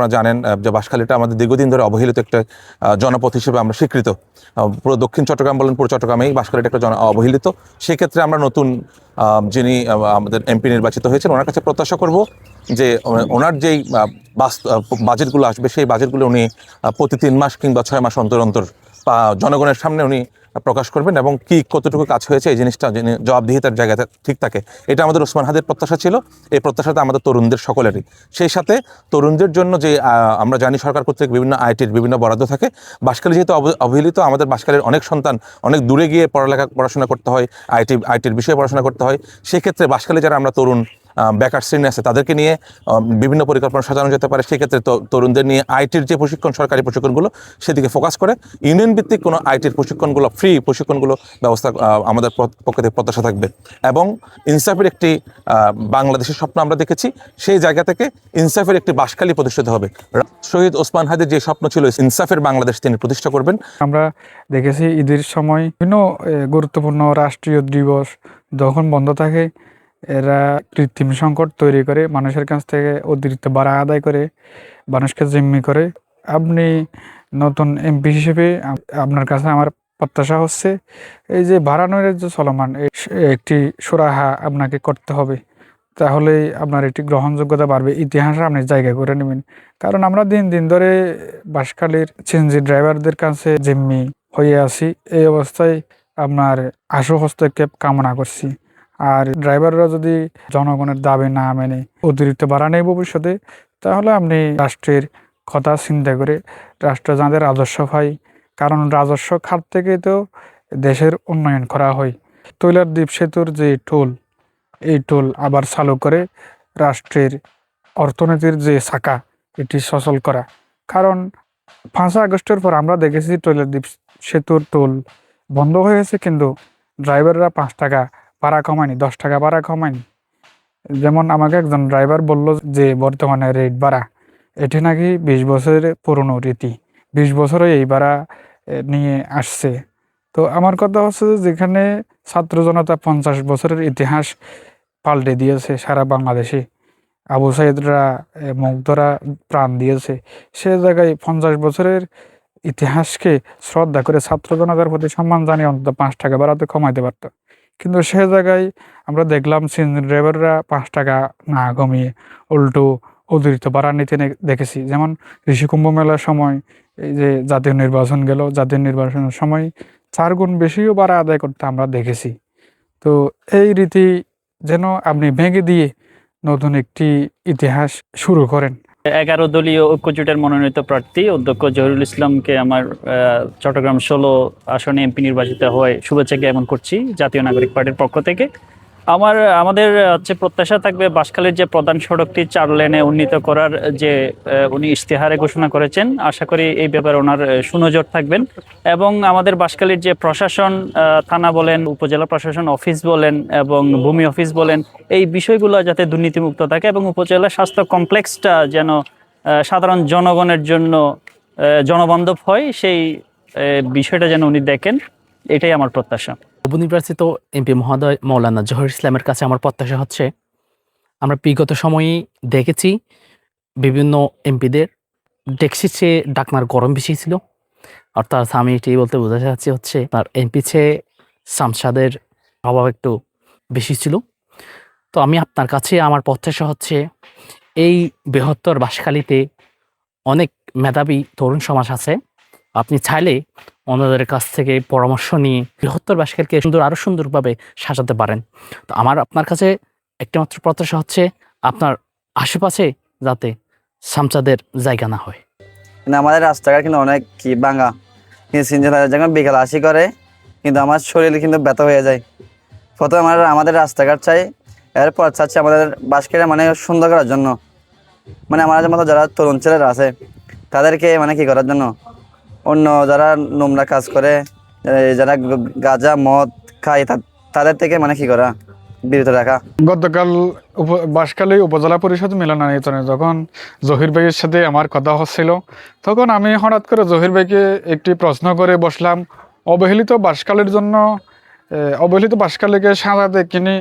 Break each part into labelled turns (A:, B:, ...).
A: আপনারা জানেন যে বাঁশখালীটা আমাদের দীর্ঘদিন ধরে অবহেলিত একটা জনপথ হিসেবে আমরা স্বীকৃত। পুরো দক্ষিণ চট্টগ্রাম বলেন পুরো চট্টগ্রামেই বাসখালীটা একটা জন অবহেলিত। সেক্ষেত্রে আমরা নতুন যিনি আমাদের এমপি নির্বাচিত হয়েছেন, ওনার কাছে প্রত্যাশা করব যে ওনার যেই বাস- বাজেটগুলো আসবে, সেই বাজেটগুলো উনি প্রতি তিন মাস কিংবা ছয় মাস অন্তর অন্তর জনগণের সামনে উনি প্রকাশ করবেন এবং কি কতটুকু কাজ হয়েছে, এই জিনিসটা জবাবদিহিতার জায়গাতে ঠিক থাকে। এটা আমাদের ওসমান হাদের প্রত্যাশা ছিল, এই প্রত্যাশাটা আমাদের তরুণদের সকলেরই। সেই সাথে তরুণদের জন্য যে আমরা জানি সরকার কর্তৃক বিভিন্ন আইটির বিভিন্ন বরাদ্দ থাকে, বাসকালী যেহেতু অব- অবহেলিত, আমাদের বাসকালের অনেক সন্তান অনেক দূরে গিয়ে পড়ালেখা, পড়াশোনা করতে হয়, আইটি, আইটির বিষয়ে পড়াশোনা করতে হয়, সেক্ষেত্রে বাসকালে যারা আমরা তরুণ বেকার শ্রেণি আছে, তাদেরকে নিয়ে বিভিন্ন পরিকল্পনা সাজানো যেতে পারে। সেক্ষেত্রে তরুণদের নিয়ে আইটির যে প্রশিক্ষণ, সরকারি প্রশিক্ষণগুলো, সেদিকে ফোকাস করে। ইউনিয়ন ভিত্তিক কোনো আইটির প্রশিক্ষণগুলো ফ্রি প্রশিক্ষণগুলো ব্যবস্থা আমাদের পক্ষ থেকে প্রত্যাশা থাকবে। এবং ইনসাফের একটি বাংলাদেশের স্বপ্ন আমরা দেখেছি, সেই জায়গা থেকে ইনসাফের একটি বাসখালী প্রতিষ্ঠিত হবে। শহীদ ওসমান হায়দের যে স্বপ্ন ছিল, ইনসাফের বাংলাদেশ তিনি প্রতিষ্ঠা করবেন।
B: আমরা দেখেছি ঈদের সময় বিভিন্ন গুরুত্বপূর্ণ রাষ্ট্রীয় দিবস যখন বন্ধ থাকে এরা কৃত্রিম সংকট তৈরি করে, মানুষের কাছ থেকে অতিরিক্ত ভাড়া আদায় করে, মানুষকে জিম্মি করে। আপনি নতুন এমপি হিসেবে আপনার কাছে আমার প্রত্যাশা হচ্ছে, এই যে ভাড়া নৈরাজ্য যে চলমান একটি সুরাহা আপনাকে করতে হবে, তাহলে আপনার একটি গ্রহণযোগ্যতা বাড়বে। ইতিহাসে আপনি জায়গা করে নেবেন, কারণ আমরা দিন দিন ধরে বাসখালীর সিএনজি ড্রাইভারদের কাছে জিম্মি হয়ে আছি। এই অবস্থায় আপনার আশু হস্তক্ষেপ কামনা করছি। আর ড্রাইভাররা যদি জনগণের দাবি না মেনে অতিরিক্ত ভাড়া নেই ভবিষ্যতে, তাহলে আপনি রাষ্ট্রের কথা চিন্তা করে রাষ্ট্র যাদের রাজস্ব পায় কারণ রাজস্ব খাত থেকে তো দেশের উন্নয়ন করা হয়। তৈলার দ্বীপ সেতুর যে টোল, এই টোল আবার চালু করে রাষ্ট্রের অর্থনীতির যে শাখা, এটি সচল করা। কারণ পাঁচই আগস্টের পর আমরা দেখেছি ট্রেলের দ্বীপ সেতুর টোল বন্ধ হয়েছে কিন্তু ড্রাইভাররা পাঁচ টাকা ভাড়া কমায়নি, দশ টাকা ভাড়া কমায়নি। যেমন আমাকে একজন ড্রাইভার বলল যে, বর্তমানে রেট ভাড়া, এটি নাকি বিশ বছরের পুরনো রীতি, বিশ বছরে এই ভাড়া নিয়ে আসছে। তো আমার কথা হচ্ছে যেখানে ছাত্র জনতা পঞ্চাশ বছরের ইতিহাস পাল্টে দিয়েছে সারা বাংলাদেশে, আবু সাইদরা মুগ্ধরা প্রাণ দিয়েছে, সে জায়গায় পঞ্চাশ বছরের ইতিহাসকে শ্রদ্ধা করে ছাত্র জনতার প্রতি সম্মান জানিয়ে অন্তত পাঁচ টাকা বাড়াতে কমাইতে পারতো। কিন্তু সে জায়গায় আমরা দেখলাম সিএনজি ড্রাইভাররা পাঁচ টাকা না কমিয়ে উল্টো অতিরিক্ত ভাড়া নিতে দেখেছি। যেমন ঋষি কুম্ভ মেলার সময় এই যে জাতীয় নির্বাচন গেল, জাতীয় নির্বাচনের সময় চার গুণ বেশিও ভাড়া আদায় করতে আমরা দেখেছি। তো এই রীতি যেন আপনি ভেঙে দিয়ে নতুন একটি ইতিহাস শুরু করেন।
C: এগারো দলীয় ঐক্যজোটের মনোনীত প্রার্থী অধ্যক্ষ জহিরুল ইসলামকে আমার চট্টগ্রাম ষোলো আসনে এমপি নির্বাচিত হয়ে শুভেচ্ছা জ্ঞাপন করছি জাতীয় নাগরিক পার্টির পক্ষ থেকে। আমার, আমাদের হচ্ছে প্রত্যাশা থাকবে বাসখালীর যে প্রধান সড়কটি চার লেনে উন্নীত করার, যে উনি ইশতেহারে ঘোষণা করেছেন, আশা করি এই ব্যাপারে ওনার সুনজর থাকবেন। এবং আমাদের বাসখালীর যে প্রশাসন থানা বলেন, উপজেলা প্রশাসন, অফিস বলেন, এবং ভূমি অফিস বলেন, এই বিষয়গুলো যাতে দুর্নীতিমুক্ত থাকে এবং উপজেলা স্বাস্থ্য কমপ্লেক্সটা যেন সাধারণ জনগণের জন্য জনবান্ধব হয়, সেই বিষয়টা যেন উনি দেখেন, এটাই আমার প্রত্যাশা।
D: উপনির্বাচিত এমপি মহোদয় মৌলানা জহর ইসলামের কাছে আমার প্রত্যাশা হচ্ছে, আমরা বিগত সময়ে দেখেছি বিভিন্ন এমপিদের ডেক্সির চেয়ে ডাকনার গরম বেশি ছিল। অর্থাৎ আমি এটি বলতে বোঝাতে চাচ্ছি হচ্ছে, তার এমপি চেয়ে সামসাদের অভাব একটু বেশি ছিল। তো আমি আপনার কাছে আমার প্রত্যাশা হচ্ছে, এই বৃহত্তর বাসখালীতে অনেক মেধাবী তরুণ সমাজ আছে আপনি চাইলে অন্যদের কাছ থেকে পরামর্শ নিয়ে বৃহত্তর বাসখালীকে সুন্দর আরও সুন্দরভাবে সাজাতে পারেন। তো আমার, আপনার কাছে একটিমাত্র প্রত্যাশা হচ্ছে আপনার আশেপাশে যাতে সামচাদের জায়গা না হয়।
E: কিন্তু আমাদের রাস্তাঘাট কিন্তু অনেক কি ভাঙা। কিন্তু যখন বিকাল আসি করে, কিন্তু আমার শরীর কিন্তু ব্যথা হয়ে যায়। প্রথমে আমার, আমাদের রাস্তাঘাট চাই, এরপর চাচ্ছি আমাদের বাসকেরা মানে সুন্দর করার জন্য। মানে আমাদের মতো যারা তরুণ ছেলেরা আছে, তাদেরকে মানে কি করার জন্য? অন্য যারা নোংরা কাজ করে যারা গাঁজা, মদ খায় তাদের থেকে মানে কি করা? বিরত রাখা।
B: গতকাল বাঁশখালী উপজেলা পরিষদ মিলনায়তনে যখন জহির ভাইয়ের সাথে আমার কথা হচ্ছিল, তখন আমি হঠাৎ করে জহির ভাইকে একটি প্রশ্ন করে বসলাম, অবহেলিত বাঁশখালীর জন্য অবহেলিত বাঁশখালীকে সাজাতে তিনি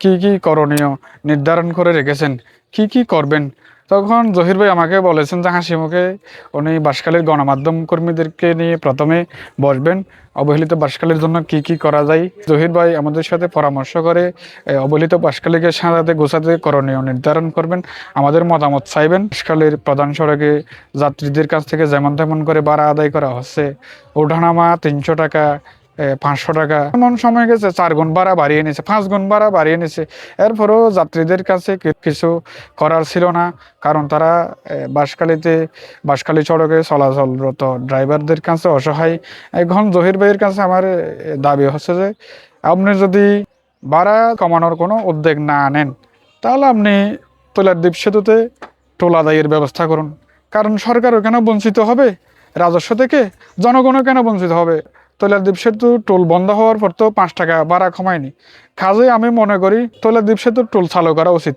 B: কি কি করণীয় নির্ধারণ করে রেখেছেন? কি কি করবেন? তখন জহির ভাই আমাকে বলেছেন যে হাসি মুখে উনি বাসকালের গণমাধ্যম কর্মীদেরকে নিয়ে প্রথমে বসবেন, অবহেলিত বাসকালের জন্য কি কি করা যায়? জহির ভাই আমাদের সাথে পরামর্শ করে অবহেলিত বাসকালীকে সাজাতে, গোছাতে করণীয় নির্ধারণ করবেন, আমাদের মতামত চাইবেন। বাসকালের প্রধান সড়কে যাত্রীদের কাছ থেকে যেমন তেমন করে ভাড়া আদায় করা হচ্ছে। ওঠানামা তিনশো টাকা পাঁচশো টাকা। এমন সময় গেছে চার গুণ ভাড়া বাড়িয়ে নিছে পাঁচ গুণ ভাড়া বাড়িয়ে নিছে। এরপরেও যাত্রীদের কাছে কিছু করার ছিল না কারণ তারা এ, বাঁশখালীতে বাঁশখালী সড়কে চলাচলরত ড্রাইভারদের কাছে অসহায়। এখন জহির ভাইয়ের কাছে আমার দাবি হচ্ছে যে আপনি যদি ভাড়া কমানোর কোনো উদ্যোগ না আনেন তাহলে আপনি তোলার দ্বীপ সেতুতে টোল আদায়ের ব্যবস্থা করুন। কারণ সরকারও কেন বঞ্চিত হবে? রাজস্ব থেকে জনগণও কেন বঞ্চিত হবে? তৈলাদ্বীপ সেতু টোল বন্ধ হওয়ার পর তো পাঁচ টাকা ভাড়া কমায়নি। কাজে আমি মনে করি তৈলাদ্বীপ সেতু টোল চালু করা উচিত।